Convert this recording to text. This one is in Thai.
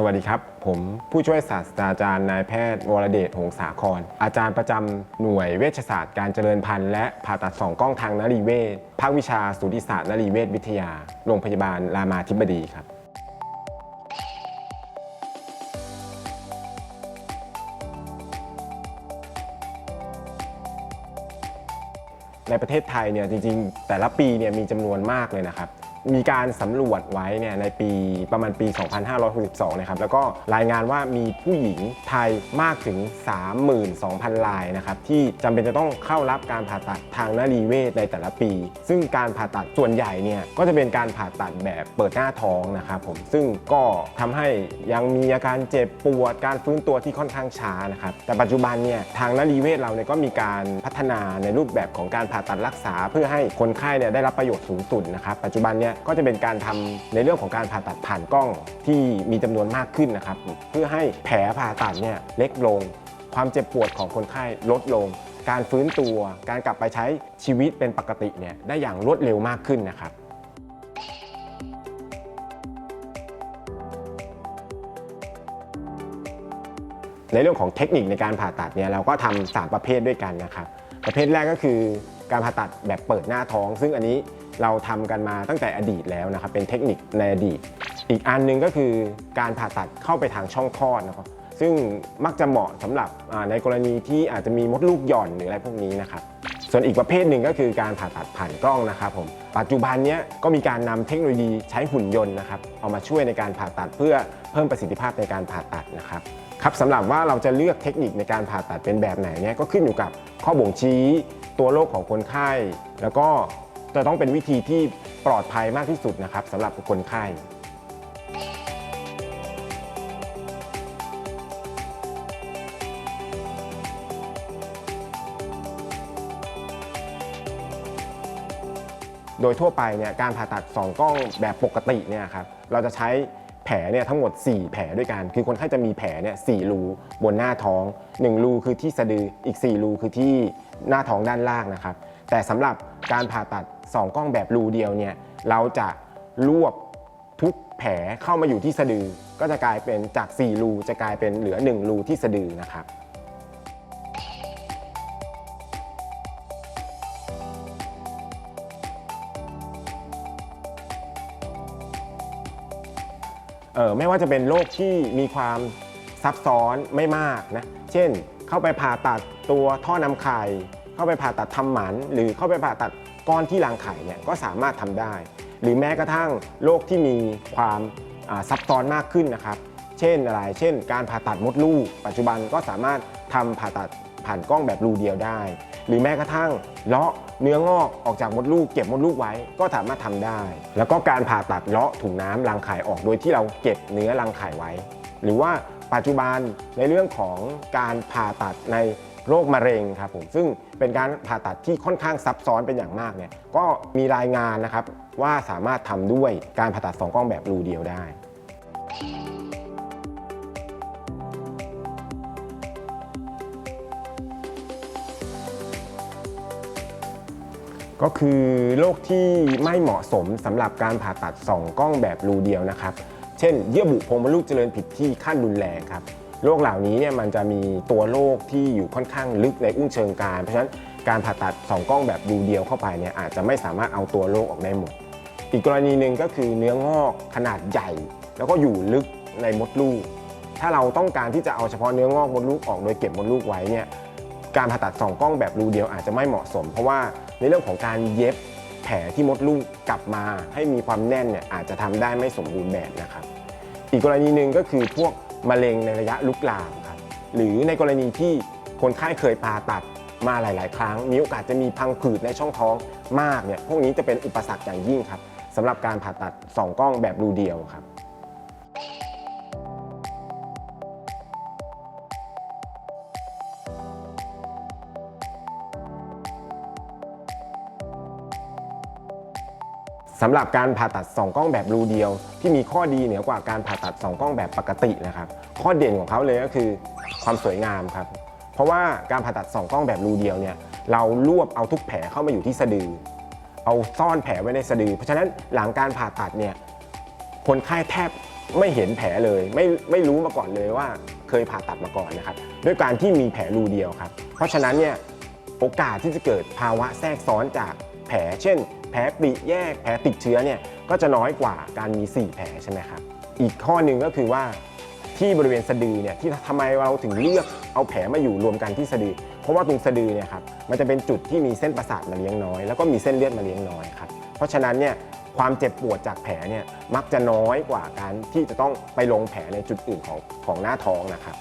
สวัสดีครับ ผมผู้ช่วยศาสตราจารย์นายแพทย์วรเดชหงสาคร อาจารย์ประจำหน่วยเวชศาสตร์การเจริญพันธุ์และผ่าตัดสองกล้องทางนรีเวชภาควิชาสูติศาสตร์นรีเวชวิทยา โรงพยาบาลรามาธิบดีครับ ในประเทศไทยเนี่ยจริงๆ แต่ละปีเนี่ยมีจำนวนมากเลยนะครับ มีการสำรวจไว้เนี่ยในปีประมาณปี 2562 นะครับ แล้วก็รายงานว่ามีผู้หญิงไทยมากถึง 32,000 รายนะครับ ที่จำเป็นจะต้องเข้ารับการผ่าตัดทางนรีเวชในแต่ละปี ซึ่งการผ่าตัดส่วนใหญ่เนี่ยก็จะเป็นการผ่าตัดแบบเปิดหน้าท้องนะครับผม ซึ่งก็ทำให้ยังมีอาการเจ็บปวด การฟื้นตัวที่ค่อนข้างช้านะครับ แต่ปัจจุบันเนี่ยทางนรีเวชเราเนี่ยก็มีการพัฒนาในรูปแบบของการผ่าตัดรักษา เพื่อให้คนไข้เนี่ยได้รับประโยชน์สูงสุดนะครับปัจจุบันเนี่ยก็จะเป็นการทำในเรื่องของการผ่าตัดผ่านกล้องที่มีจำนวนมากขึ้นนะครับเพื่อให้แผลผ่าตัดเนี่ยเล็กลง ความเจ็บปวดของคนไข้ลดลง การฟื้นตัว การกลับไปใช้ชีวิตเป็นปกติเนี่ยได้อย่างรวดเร็วมากขึ้นนะครับในเรื่องของเทคนิคในการผ่าตัดเนี่ยเราก็ทำสามประเภทด้วยกันนะครับ ประเภทแรกก็คือ การผ่าตัดแบบเปิดหน้าท้อง ซึ่งอันนี้เราทำกันมาตั้งแต่อดีตแล้วนะครับเป็นเทคนิคในอดีต อีกอันหนึงก็คือการผ่าตัดเข้าไปทางช่องคลอดนะครับซึ่งมักจะเหมาะสำหรับในกรณีที่อาจจะมีมดลูกหย่อนหรืออะไรพวกนี้นะครับส่วนอีกประเภทหนึ่งก็คือการผ่าตัดผ่านกล้องนะครับผมปัจจุบันนี้ก็มีการนำเทคโนโลยีใช้หุ่นยนต์นะครับเอามาช่วยในการผ่าตัดเพื่อเพิ่มประสิทธิภาพในการผ่าตัดนะครับครับสำหรับว่าเราจะเลือกเทคนิคในการผ่าตัดเป็นแบบไหนเนี่ยก็ขึ้นอยู่กับข้อบ่งชี้ ตัวโรคของคนไข้ แล้วก็จะต้องเป็นวิธีที่ปลอดภัยมากที่สุดนะครับสำหรับคนไข้โดยทั่วไปเนี่ยการผ่าตัด 2 กล้องแบบปกติเนี่ยครับเราจะใช้ แผลเนี่ยทั้งหมด 4 แผลด้วยกัน คือคนไข้จะมีแผลเนี่ยสรูบนหน้าท้อง 1 รูคือที่สะดืออีก 4 รูคือที่หน้าท้องด้านล่างนะครับ แต่สำหรับการผ่าตัด 2 กล้องแบบรูเดียวเนี่ยเราจะรวบทุกแผลเข้ามาอยู่ที่สะดือ ก็จะกลายเป็นจาก 4 รูจะกลายเป็นเหลือ 1 รูที่สะดือนะครับ ออไม่ว่าจะเป็นโรคที่มีความซับซ้อนไม่มากนะ เช่น เข้าไปผ่าตัดตัวท่อนำไข่ เข้าไปผ่าตัดทำหมัน หรือเข้าไปผ่าตัดก้อนที่รังไข่เนี่ยก็สามารถทำได้ หรือแม้กระทั่งโรคที่มีความซับซ้อนมากขึ้นนะครับ เช่นอะไร เช่น การผ่าตัดมดลูก ปัจจุบันก็สามารถทำผ่าตัด ผ่านกล้องแบบรูเดียวได้ หรือแม้กระทั่งเลาะเนื้องอกออกจากมดลูกเก็บมดลูกไว้ก็สามารถทำได้ แล้วก็การผ่าตัดเลาะถุงน้ำรังไข่ออกโดยที่เราเก็บเนื้อรังไข่ไว้ หรือว่าปัจจุบันในเรื่องของการผ่าตัดในโรคมะเร็งครับผมซึ่งเป็นการผ่าตัดที่ค่อนข้างซับซ้อนเป็นอย่างมากเนี่ยก็มีรายงานนะครับว่าสามารถทำด้วยการผ่าตัดสองกล้องแบบรูเดียวได้ ก็คือโรคที่ไม่เหมาะสมสำหรับการผ่าตัด2กล้องแบบรูเดียวนะครับ เช่น เยื่อบุโพรงมดลูกเจริญผิดที่ขั้นรุนแรงครับโรคเหล่านี้เนี่ยมันจะมีตัวโรคที่อยู่ค่อนข้างลึกในอุ้งเชิงกรานเพราะฉะนั้นการผ่าตัด2กล้องแบบรูเดียวเข้าไปเนี่ยอาจจะไม่สามารถเอาตัวโรคออกได้หมด อีกกรณีหนึ่งก็คือเนื้องอกขนาดใหญ่ แล้วก็อยู่ลึกในมดลูก ถ้าเราต้องการที่จะเอาเฉพาะเนื้องอกมดลูกออกโดยเก็บมดลูกไว้เนี่ยการผ่าตัดสองกล้องแบบรูเดียวอาจจะไม่เหมาะสม เพราะว่า ในเรื่องของการเย็บแผลที่มดลูกกลับมาให้มีความแน่นเนี่ยอาจจะทำได้ไม่สมบูรณ์แบบนะครับ อีกกรณีหนึ่งก็คือพวกมะเร็งในระยะลุกลามครับหรือในกรณีที่คนไข้เคยผ่าตัดมาหลาย ๆ ครั้ง มีโอกาสจะมีพังผืดในช่องท้องมากเนี่ยพวกนี้จะเป็นอุปสรรคอย่างยิ่งครับสำหรับการผ่าตัดสองกล้องแบบรูเดียวครับ สำหรับการผ่าตัด2กล้องแบบรูเดียว ที่มีข้อดีเหนือกว่าการผ่าตัด2กล้องแบบปกตินะครับ ข้อเด่นของเขาเลยก็คือความสวยงามครับ เพราะว่าการผ่าตัด2กล้องแบบรูเดียวเนี่ยเรารวบเอาทุกแผลเข้ามาอยู่ที่สะดือ เอาซ่อนแผลไว้ในสะดือ เพราะฉะนั้นหลังการผ่าตัดเนี่ยคนไข้แทบไม่เห็นแผลเลย ไม่ไม่รู้มาก่อนเลยว่าเคยผ่าตัดมาก่อนนะครับ ด้วยการที่มีแผลรูเดียวครับ เพราะฉะนั้นเนี่ยโอกาสที่จะเกิดภาวะแทรกซ้อนจากแผลเช่น แผลปริแยกแผลติดเชื้อเนี่ยก็จะน้อยกว่าการมี 4 แผลใช่ไหมครับ อีกข้อหนึ่งก็คือว่าที่บริเวณสะดือเนี่ยที่ทำไมเราถึงเลือกเอาแผลมาอยู่รวมกันที่สะดือ เพราะว่าตรงสะดือเนี่ยครับมันจะเป็นจุดที่มีเส้นประสาทมาเลี้ยงน้อย แล้วก็มีเส้นเลือดมาเลี้ยงน้อยครับเพราะฉะนั้นเนี่ยความเจ็บปวดจากแผลเนี่ยมักจะน้อยกว่าการที่จะต้องไปลงแผลในจุดอื่นของของหน้าท้องนะครับ